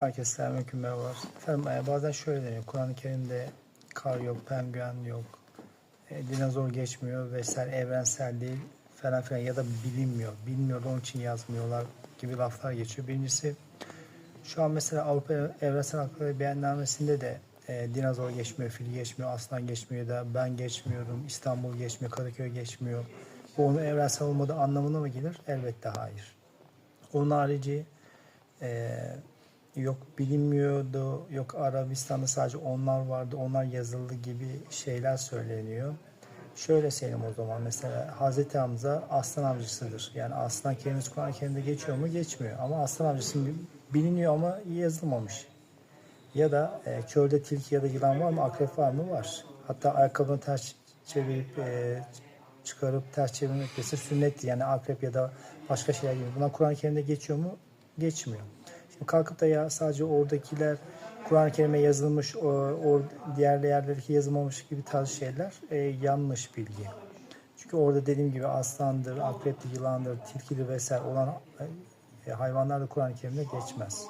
Herkese selamünaleyküm merhabalar. Efendim e, bazen şöyle deniyor. Kur'an-ı Kerim'de kar yok, penguen yok, e, dinozor geçmiyor vesaire evrensel değil falan filan ya da bilinmiyor. Bilmiyor onun için yazmıyorlar gibi laflar geçiyor. Birincisi şu an mesela Avrupa Evrensel Hakları Beyannamesi'nde de e, dinozor geçmiyor, fil geçmiyor, aslan geçmiyor da ben geçmiyorum, İstanbul geçmiyor, Kadıköy geçmiyor. Bu onun evrensel olmadığı anlamına mı gelir? Elbette hayır. Onun harici e, yok bilinmiyordu, yok Arabistan'da sadece onlar vardı, onlar yazıldı gibi şeyler söyleniyor. Şöyle söyleyeyim o zaman mesela Hazreti Hamza aslan avcısıdır. Yani aslan kelimesi Kur'an-ı geçiyor mu? Geçmiyor. Ama aslan avcısı biliniyor ama yazılmamış. Ya da e, çölde tilki ya da yılan var mı? Akrep var mı? Var. Hatta ayakkabını ters çevirip e, çıkarıp ters çevirmek ise sünnetti. Yani akrep ya da başka şeyler gibi. Bunlar Kur'an-ı Kerim'de geçiyor mu? Geçmiyor. Kalkıp da ya sadece oradakiler Kur'an-ı Kerim'e yazılmış, o, o diğer yerlerdeki yazılmamış gibi tarz şeyler e, yanlış bilgi. Çünkü orada dediğim gibi aslandır, akreptir, yılandır, tilkidir vesaire olan e, hayvanlar da Kur'an-ı Kerim'de geçmez.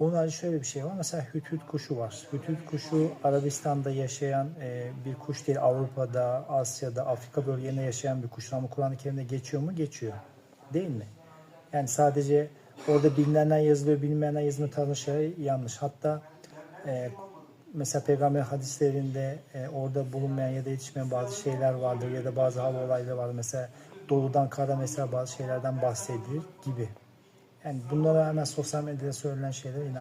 Onun harici şöyle bir şey var. Mesela hüthüt kuşu var. Hüthüt kuşu Arabistan'da yaşayan e, bir kuş değil. Avrupa'da, Asya'da, Afrika bölgelerinde yaşayan bir kuş. Ama Kur'an-ı Kerim'de geçiyor mu? Geçiyor. Değil mi? Yani sadece orada bilinenler yazılıyor, bilinmeyenler yazılıyor tarzı şeyler yanlış. Hatta e, mesela peygamber hadislerinde e, orada bulunmayan ya da yetişmeyen bazı şeyler vardır ya da bazı hava olayları vardır. Mesela doludan kara mesela bazı şeylerden bahsedilir gibi. Yani bunlara hemen sosyal medyada söylenen şeyler inan.